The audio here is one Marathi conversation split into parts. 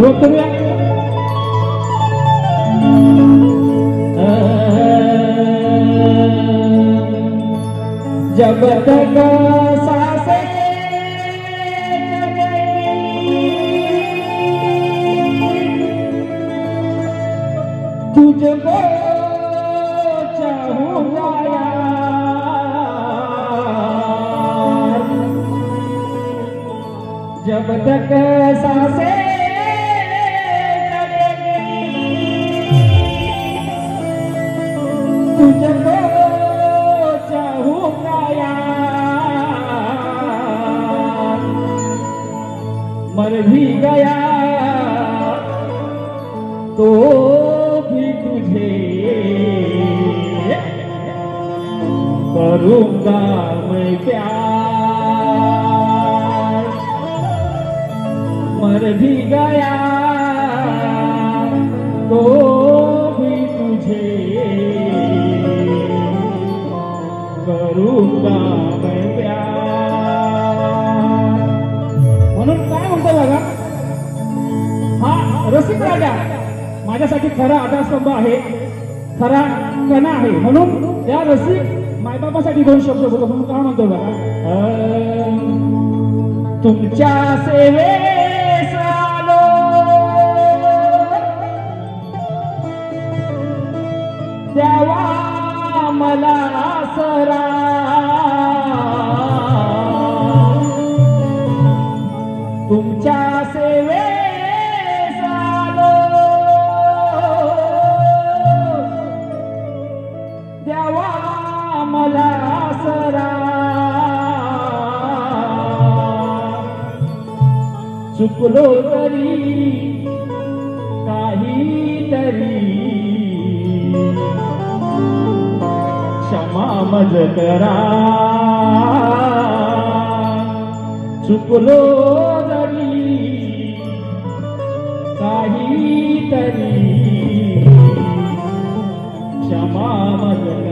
सुरुवात करूया जब तक करूँगा मैं प्यार मर भी गया तो भी तुझे करूँगा मैं प्यार। म्हणून काय म्हणतो बघा? हा, रसिक राजा, माझ्यासाठी खरा आधारस्तंभ आहे, खरा कणा आहे. म्हणून त्या रसिक मायबापासाठी दोन शब्द बोलतो म्हणून काय म्हणतो बघा तुमच्या सेवे द्यावा मला सरा. तुमच्या सेवे सालो द्यावा मला आसरा. चुकलो तरी काहीतरी. क्षमा मज करा. चुकलो जरी काहीतरी. क्षमा मज करा.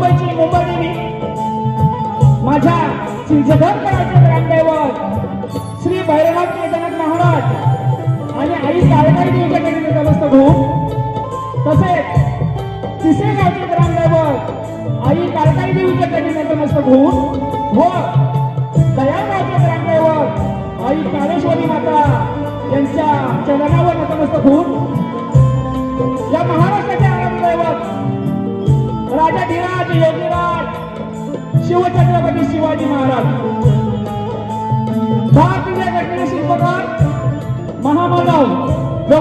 मुंबईची मुंबई देवी माझ्या चिंचधरकराचे ग्रामदैवत श्री भैरवनाथ केदारनाथ महाराज आणि आई काळकाई देवीच्या ठिकाणी नतमस्तक होऊन तसेच तिसरे गावचे ग्रामदैवत आई काळकाई देवीच्या ठिकाणी नतमस्तक होऊन व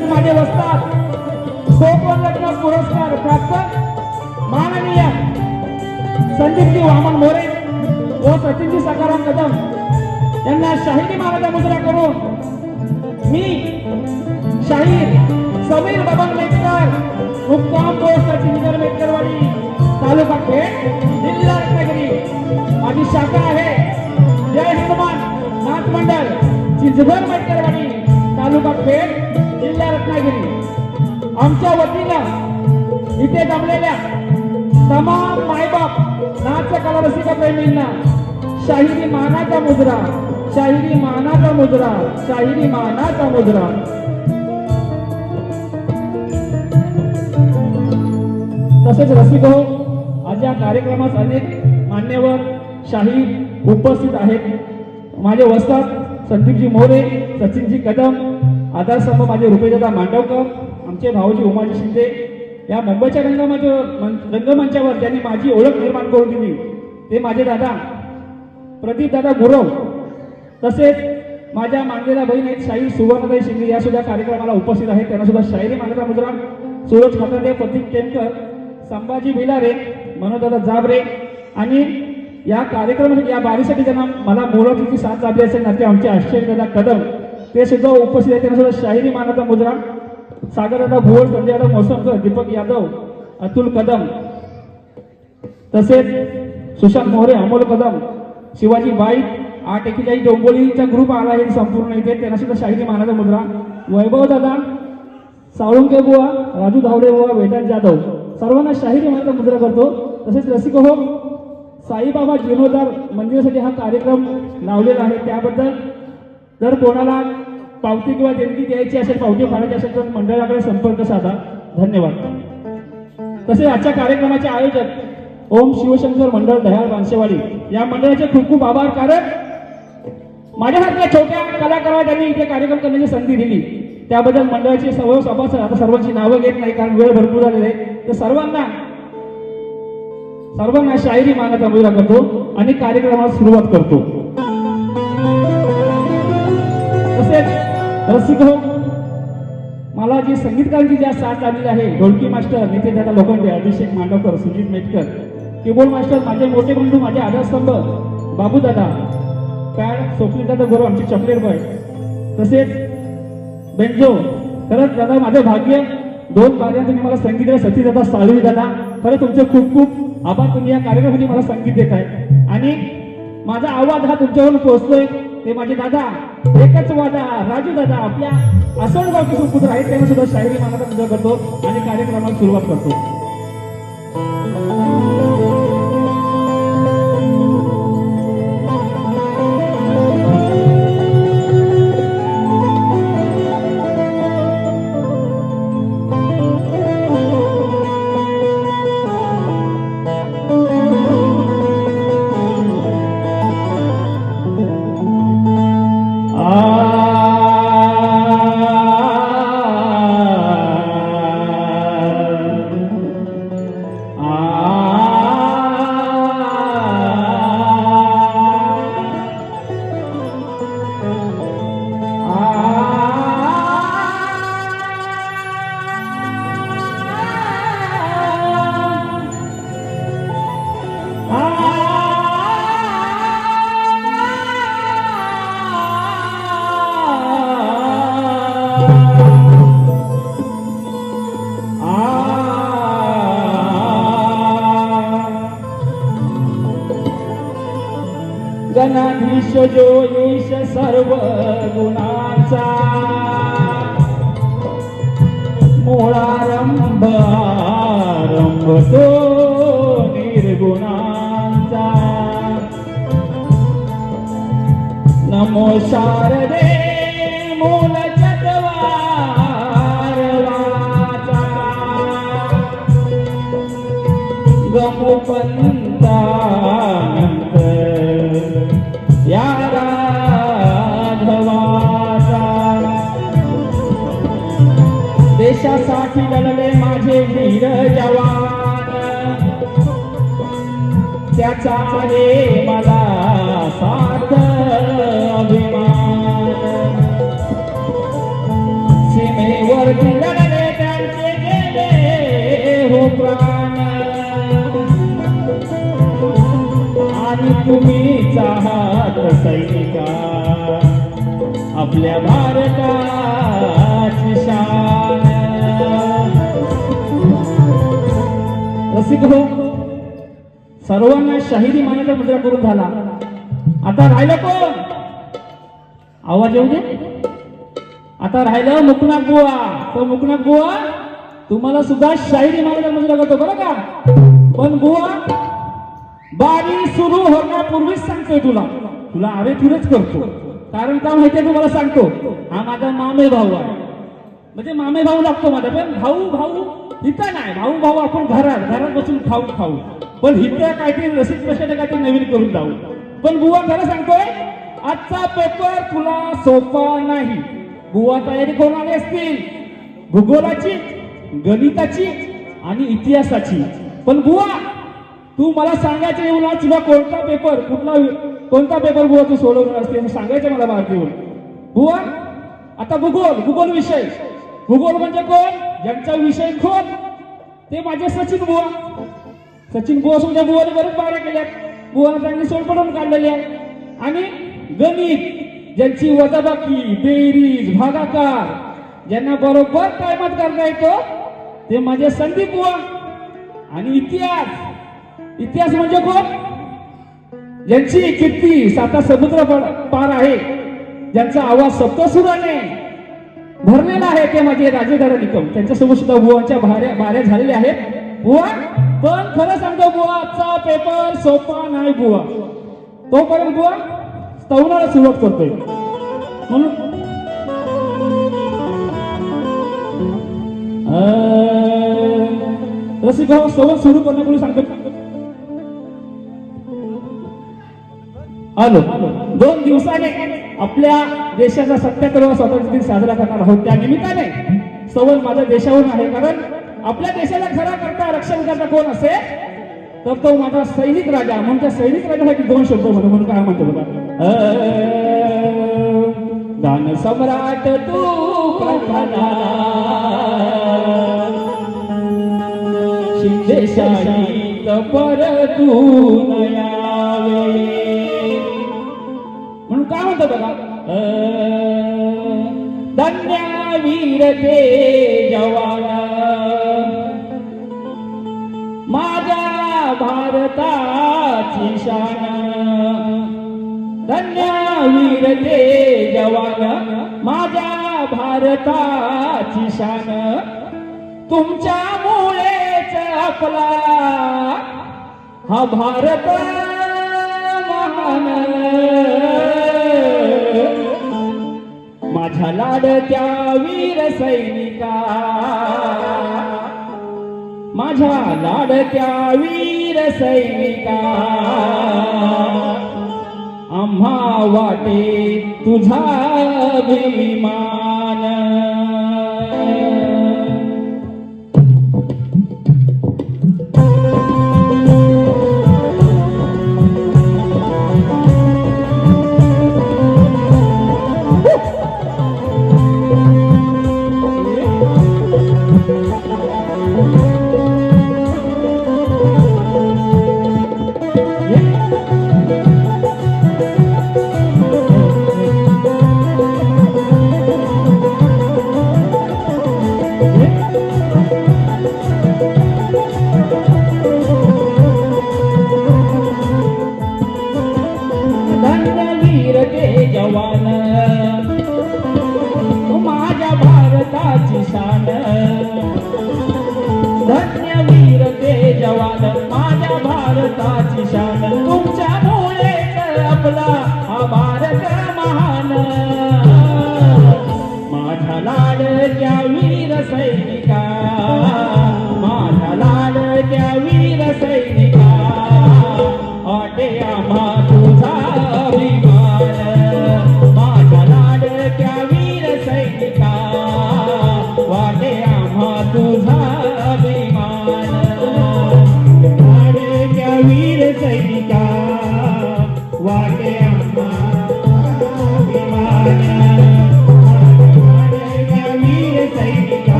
तसेच माझे वस्तात कोकण पुरस्कार प्राप्त माननीय संदीपजी वामन मोरे व सचिनजी सकाराम कदम यांना शाहिनी मानाचा मुद्रा करून मी शाहीर समीर बबन मेटकर मुक्काम पोस्ट चिंचर मेटकरवाडी तालुका खेड जिल्हा रत्नागिरी. माझी शाखा आहे जय हनुमान नाथ मंडळ चिंचभर मेटकरवाडी तालुका खेड. रत्नागिरी आमच्या वतीनं इथे जमलेल्या तमाम मायबाप नाच कला रसिका प्रेमींना शाहिरी मानाचा मुद्रा शाहिरी मानाचा मुद्रा शाहिरी मानाचा मुद्रा. तसेच रसिक हो आज या कार्यक्रमात अनेक मान्यवर शाहीर उपस्थित आहेत. माझे वस्तात संदीपजी मोरे सचिनजी कदम आधारस्तंभ माझे रुपेदादा मांडवकर आमचे भाऊजी उमाजी शिंदे. या मुंबईच्या रंगमंच रंगमंचावर ज्यांनी माझी ओळख निर्माण करून दिली. ते माझे दादा प्रदीप दादा गुरव. तसेच माझ्या मानलेल्या बहीण आहेत शाहीर सुवर्णदाई शिंदे. या सुद्धा कार्यक्रमाला उपस्थित आहेत. त्यांना सुद्धा शाहिरी मानता मुद्रा सूरज खातरदे प्रतीक केमकर संभाजी भिलारे मनोदादा जाबरे. आणि या कार्यक्रमासाठी या बारीसाठी ज्यांना मला मोलाची साथ लाभली असेल ना ते आमचे आश्चर्यदादा कदम. ते सुद्धा उपस्थित आहेत. त्यांना सुद्धा शाहिरी मानता मुद्रा सागरदादा भोळ संजय यादव मोसमकर दीपक यादव अतुल कदम. तसेच सुशांत मोहरे अमोल कदम शिवाजी बाईक आठ एकेचाळीस डोंबोलीचा ग्रुप आला आहे संपूर्ण इथे. त्यांना सुद्धा शाहिरी मानाचा मुद्रा वैभव दादा साळुंके बुवा राजू धावडे बुवा वेदांत जाधव. सर्वांना शाहिरी मानाचा मुद्रा करतो. तसेच रसिक हो साईबाबा जीर्णोद्धार मंदिरासाठी हा कार्यक्रम लावलेला आहे. त्याबद्दल जर कोणाला पावती किंवा देणगी द्यायची असेल पावती फाडायची असेल तर मंडळाकडे संपर्क साधा. धन्यवाद. तसेच आजच्या कार्यक्रमाचे आयोजक ओम शिवशंकर मंडळ दह्याळ बांसेवाडी. या मंडळाचे खूप खूप आभार कारण माझ्यासारख्या छोट्या कलाकाराला त्यांनी इथे कार्यक्रम करण्याची संधी दिली. त्याबद्दल मंडळाचे सर्व सभासद आता सर्वांची नावं घेत नाही कारण वेळ भरपूर झालेला आहे. तर सर्वांना सर्वांना शायरी मानाचा मुजरा करतो आणि कार्यक्रमाला सुरुवात करतो. रसिक हो. मला जी संगीतकारांची ज्या साथ आलेली आहे ढोलकी master Nitin Dada Lokhande Abhishek Mandavkar Sujit Metkar keyboard master माझे मोठे बंधू माझे आधारस्तंभ बाबू दादा पॅड स्वप्नीदादा गुरु आमचे चॉकलेट बॉय तसेच बेंजो खरंच दादा माझं भाग्य दोन कार्यात तुम्ही मला संगीत दिलं सती दादा साळवी दादा खरं तुमचे खूप खूप आभार. तुम्ही या कार्यक्रमामध्ये मला संगीत देत आहे आणि माझा आवाज हा तुमच्यावरून पोहोचतोय. ते माझे दादा एकच वादा राजू दादा आपल्या आसनगावचे सुपुत्र आहेत त्यांना सुद्धा शाहिरी मानाचा पूजा करतो आणि कार्यक्रमाला सुरुवात करतो. जो ईश सर्व गुणाचा. मूळारंभ आरंभ तो निर्गुणांचा. नमो शारदे आणि तुम्ही आहात सैनिका. आपल्या भारताची शान. रसिक हो सर्वांना शाहिरी मानाचा मुद्रा करून झाला. आता राहिलं कोण? आवाज येऊ दे. आता राहिलं मुकनाथ गोवा. तो मुकनाथ गोवा तुम्हाला सुद्धा शाहिरी मानाचा मुद्रा करतो बरं का? पण गोवा बारी सुरू होण्यापूर्वीच सांगतोय तुला. तुला अरे तुरेच करतो. कारण का माहितीये तुम्हाला सांगतो. हा माझा मामे भाऊ आहे. म्हणजे मामे भाऊ लागतो माझा पण भाऊ भाऊ इथं नाही. भाऊ भाऊ आपण घरात घरात बसून खाऊ खाऊ. पण इथं काहीतरी रसिक प्रश्न काहीतरी नवीन करून जाऊ पण बुवा खरं सांगतोय आजचा पेपर तुला सोपा नाही. बुवा तयारी कोण आले असतील? भूगोलाची गणिताची आणि इतिहासाची. पण बुवा तू मला सांगायचं येऊन आज तुला कोणता पेपर कुठला कोणता पेपर बुवा तू सोडवणार असते? हे सांगायचं मला मार्ग येऊन. बुवा आता भूगोल भूगोल विषय. भूगोल म्हणजे कोण? ज्यांचा विषय खोल ते माझे सचिन बुवा. सचिन बुवा सुद्धा बुवाने बरेच बारा केल्या बुवाने चांगली सोडपडून काढलेली आहे. आणि गणित ज्यांची वजाबाकी बेरीज भागाकार ज्यांना बरोबर टायमात करता येतो ते माझे संदीप बुवा. आणि इतिहास इतिहास म्हणजे कोण? ज्यांची कीर्ती साता समुद्र पार पार आहे. ज्यांचा आवाज सप्तसुराने भरलेला आहे ते माझे राजेदार निकम. त्यांच्यासोबत सुद्धा बुवांच्या भाऱ्या भाऱ्या झालेल्या आहेत. बुवा पण खरं सांगतो बुवा आजचा पेपर सोपा नाही बुवा. तोपर्यंत बुवा स्तवनाला सुरुवात करतोय. म्हणून रसिक भाऊ सुरू करण्यापूर्वी सांगतो आलो. दोन दिवसाने आपल्या देशाचा सत्याहत्तरवा स्वातंत्र्य दिन साजरा करणार आहोत. त्या निमित्ताने सवल माझ्या देशावर आहे. कारण आपल्या देशाला खरा करता रक्षण करता कोण असेल तर तो माझा सैनिक राजा. म्हणून त्या सैनिक राजासाठी दोन शब्द म्हणून म्हणून काय म्हणतो बघा. दान सम्राट तू प्रधाना. शिंदेशाही पर तू नया. बघा. अं, वीर ते जवान. माझ्या भारताची शान. धन्या वीर ते जवान. माझ्या भारताची शान. तुमच्यामुळेच आपला हा भारत माझ्या लाडक्या वीर सैनिका. माझ्या लाडक्या वीर सैनिका. आम्हा वाटे तुझा अभिमान.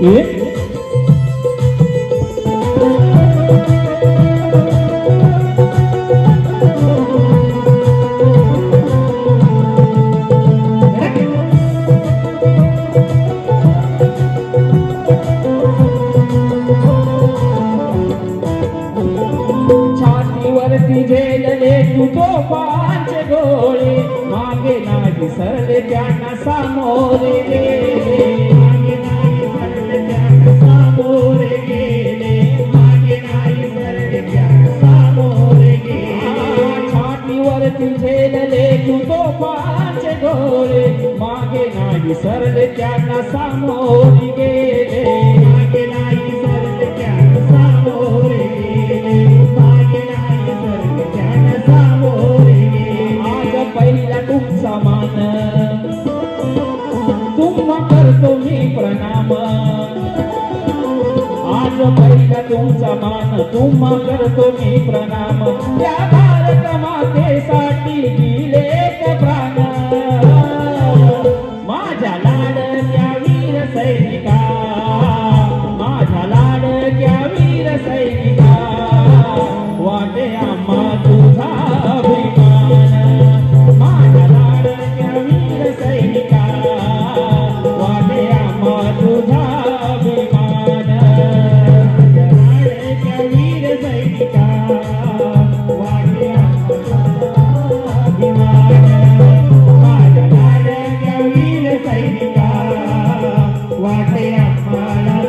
Yeah. नाही सरले त्यांना सामोरे गेले. मागे नाही सरले त्यांना सामोरे गेले. मागे नाही सरले त्यांना सामोरे गेले. आज पहिला तुमचा मान. तुम्हा करतो मी प्रणाम. आज पहिला तुमचा मान. तुम्हा करतो मी प्रणाम. त्या वाटे आम्हाला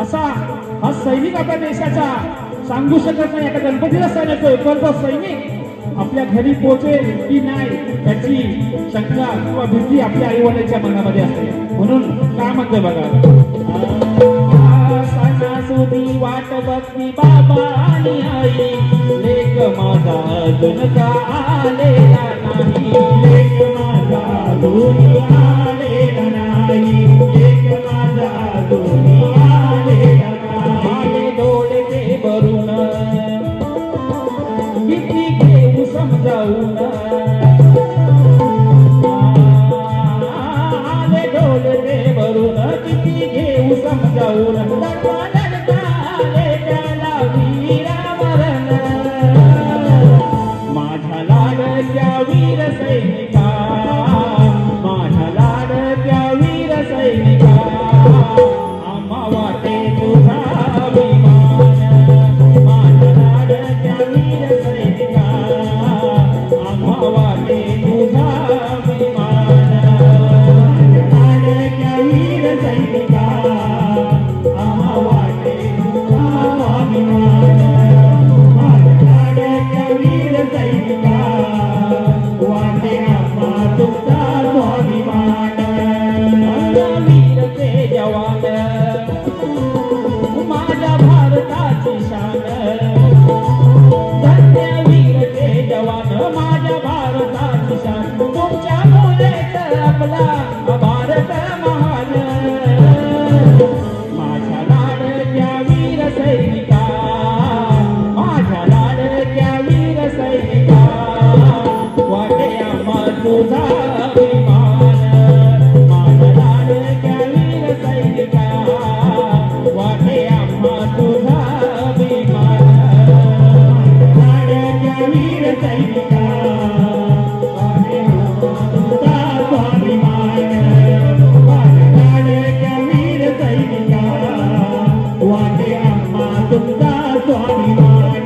असा हा सैनिक आपल्या देशाचा सांगू शकत नाही आता गणपतीला सण येतोय पण तो सैनिक आपल्या घरी पोहोचेल की नाही त्याची शंका किंवा भीती आपल्या आईवडिलांच्या मनामध्ये असते. म्हणून काय म्हणतोय बघा? वाट बघती बाबा आणि आई. लेख माझा अजून का आलेला नाही. लेख माझा अजून आम्हा स्वाभिमान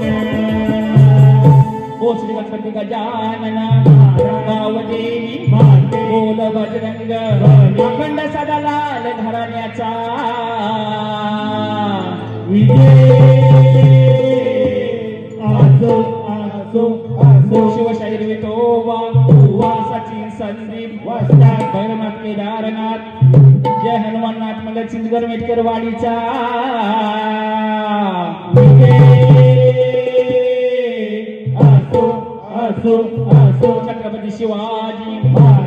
ओ गणपती गजानना गाव देवी बोल बजरंग अखंड सदा लाल घराण्याचा। विजय। शिवशाहीर विठोबा सचिन संदीप भैरवनाथ केदारनाथ जय हनुमाननाथ आपल्या चिंदगर मेटकर वाडीचा। असो असो छत्रपती शिवाजी महाराज.